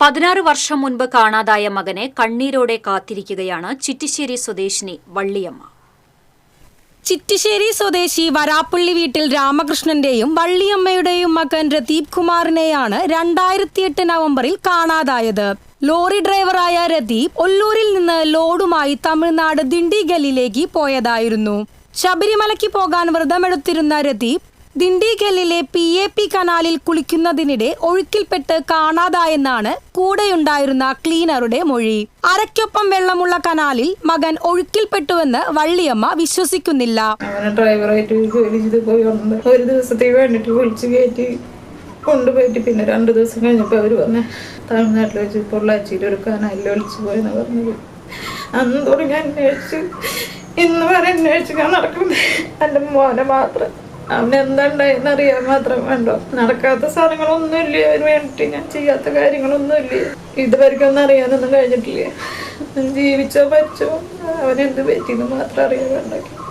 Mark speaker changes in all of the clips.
Speaker 1: പതിനാറ് വർഷം മുൻപ് കാണാതായ മകനെ കണ്ണീരോടെ കാത്തിരിക്കുകയാണ് ചിറ്റിശ്ശേരി സ്വദേശിനി വള്ളിയമ്മ.
Speaker 2: ചിറ്റിശ്ശേരി സ്വദേശി വരാപ്പള്ളി വീട്ടിൽ രാമകൃഷ്ണന്റെയും വള്ളിയമ്മയുടെയും മകൻ രതീപ് കുമാറിനെയാണ് രണ്ടായിരത്തിയെട്ട് നവംബറിൽ കാണാതായത്. ലോറി ഡ്രൈവറായ രതീപ് ഒല്ലൂരിൽ നിന്ന് ലോഡുമായി തമിഴ്നാട് ദിണ്ടിഗലിലേക്ക് പോയതായിരുന്നു. ശബരിമലയ്ക്ക് പോകാൻ വ്രതമെടുത്തിരുന്ന രതീപ് ദിണ്ടിഗലിലെ പി എ പി കനാലിൽ കുളിക്കുന്നതിനിടെ ഒഴുക്കിൽപ്പെട്ട് കാണാതായെന്നാണ് കൂടെയുണ്ടായിരുന്ന ക്ലീനറുടെ മൊഴി. അരയ്ക്കൊപ്പം വെള്ളമുള്ള കനാലിൽ മകൻ ഒഴുക്കിൽപ്പെട്ടുവെന്ന് വള്ളിയമ്മ വിശ്വസിക്കുന്നില്ല.
Speaker 3: വിളിച്ച് കൊണ്ടുപോയിട്ട് പിന്നെ രണ്ട് ദിവസം കഴിഞ്ഞപ്പോൾ അവർ വന്ന് തമിഴ്നാട്ടിൽ വെച്ച് പൊള്ളാച്ചിയിൽ ഒരു കനാലിൽ ഒളിച്ചു പോയെന്ന് പറഞ്ഞത്. അന്ന് തുടങ്ങി അന്വേഷിച്ച് ഇന്ന് വരെ അന്വേഷിക്കാൻ നടക്കുന്നത് അല്ല മോനെ മാത്രം. അവൻ എന്താണ്ടായെന്ന് അറിയാൻ മാത്രം വേണ്ടോ. നടക്കാത്ത സാധനങ്ങളൊന്നും സാധനങ്ങളൊന്നുമില്ല? അവന് വേണ്ടിയിട്ട് ഞാൻ ചെയ്യാത്ത കാര്യങ്ങളൊന്നുമില്ല? ഇതുവരെയ്ക്കും ഒന്നും അറിയാനൊന്നും കഴിഞ്ഞിട്ടില്ല? ജീവിച്ചോ പറ്റിയെന്ന് മാത്രം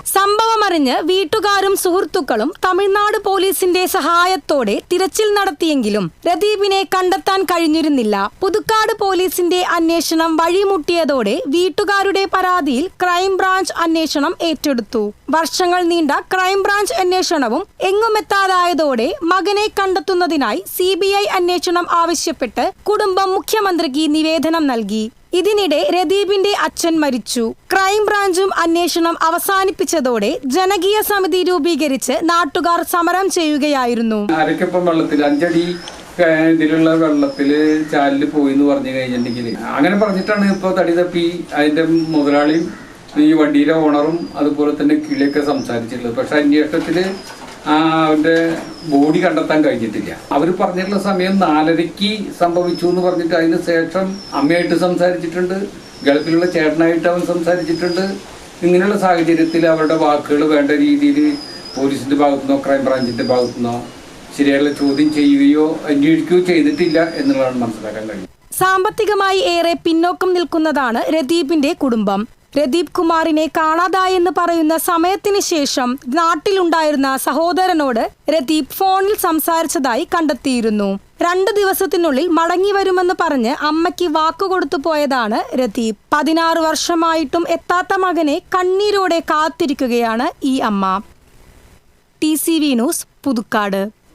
Speaker 2: സംഭവമറിഞ്ഞ് വീട്ടുകാരും സുഹൃത്തുക്കളും തമിഴ്നാട് പോലീസിന്റെ സഹായത്തോടെ തിരച്ചിൽ നടത്തിയെങ്കിലും രദീപിനെ കണ്ടെത്താൻ കഴിഞ്ഞിരുന്നില്ല. പുതുക്കാട് പോലീസിന്റെ അന്വേഷണം വഴിമുട്ടിയതോടെ വീട്ടുകാരുടെ പരാതിയിൽ ക്രൈംബ്രാഞ്ച് അന്വേഷണം ഏറ്റെടുത്തു. വർഷങ്ങൾ നീണ്ട ക്രൈംബ്രാഞ്ച് അന്വേഷണവും എങ്ങുമെത്താതായതോടെ മകനെ കണ്ടെത്തുന്നതിനായി സി അന്വേഷണം ആവശ്യപ്പെട്ട് കുടുംബം മുഖ്യമന്ത്രിക്ക് നിവേദനം നൽകി. ഇതിനിടെ രദീപിന്റെ അച്ഛൻ മരിച്ചു. ക്രൈംബ്രാഞ്ചും അന്വേഷണം അവസാനിപ്പിച്ചതോടെ ജനകീയ സമിതി രൂപീകരിച്ച് നാട്ടുകാർ സമരം ചെയ്യുകയായിരുന്നു.
Speaker 4: അഞ്ചടി ഇതിലുള്ള വെള്ളത്തിൽ ചാലിൽ പോയി എന്ന് പറഞ്ഞു കഴിഞ്ഞിട്ടുണ്ടെങ്കിൽ അങ്ങനെ പറഞ്ഞിട്ടാണ് ഇപ്പോൾ തടി തപ്പി അതിന്റെ മുതലാളിയും ഈ വണ്ടിയിലെ ഓണറും അതുപോലെ തന്നെ കിളിയൊക്കെ സംസാരിച്ചിട്ടുള്ളത്. പക്ഷെ അന്വേഷണത്തിൽ അവന്റെ ബോഡി കണ്ടെത്താൻ കഴിഞ്ഞിട്ടില്ല. അവർ പറഞ്ഞിട്ടുള്ള സമയം നാലരയ്ക്ക് സംഭവിച്ചു എന്ന് പറഞ്ഞിട്ട് അതിന് ശേഷം അമ്മയായിട്ട് സംസാരിച്ചിട്ടുണ്ട് ഗൾഫിലുള്ള ചേട്ടനായിട്ട് അവൻ സംസാരിച്ചിട്ടുണ്ട്. ഇങ്ങനെയുള്ള സാഹചര്യത്തിൽ അവരുടെ വാക്കുകൾ വേണ്ട രീതിയിൽ പോലീസിന്റെ ഭാഗത്തുനിന്നോ ക്രൈംബ്രാഞ്ചിന്റെ ഭാഗത്തുനിന്നോ ശരിയായുള്ള ചോദ്യം ചെയ്യുകയോ അന്വേഷിക്കുകയോ ചെയ്തിട്ടില്ല എന്നുള്ളതാണ് മനസ്സിലാക്കാൻ കഴിയുന്നത്.
Speaker 2: സാമ്പത്തികമായി ഏറെ പിന്നോക്കം നിൽക്കുന്നതാണ് രദീപിന്റെ കുടുംബം. രദീപ് കുമാറിനെ കാണാതായെന്ന് പറയുന്ന സമയത്തിന് ശേഷം നാട്ടിലുണ്ടായിരുന്ന സഹോദരനോട് രദീപ് ഫോണിൽ സംസാരിച്ചതായി കണ്ടെത്തിയിരുന്നു. രണ്ടു ദിവസത്തിനുള്ളിൽ മടങ്ങി വരുമെന്ന് പറഞ്ഞ് അമ്മയ്ക്ക് വാക്കുകൊടുത്തു പോയതാണ് രതീപ് പതിനാറ് വർഷമായിട്ടും എത്താത്ത മകനെ കണ്ണീരോടെ കാത്തിരിക്കുകയാണ് ഈ അമ്മ. T C V news Puthukkad.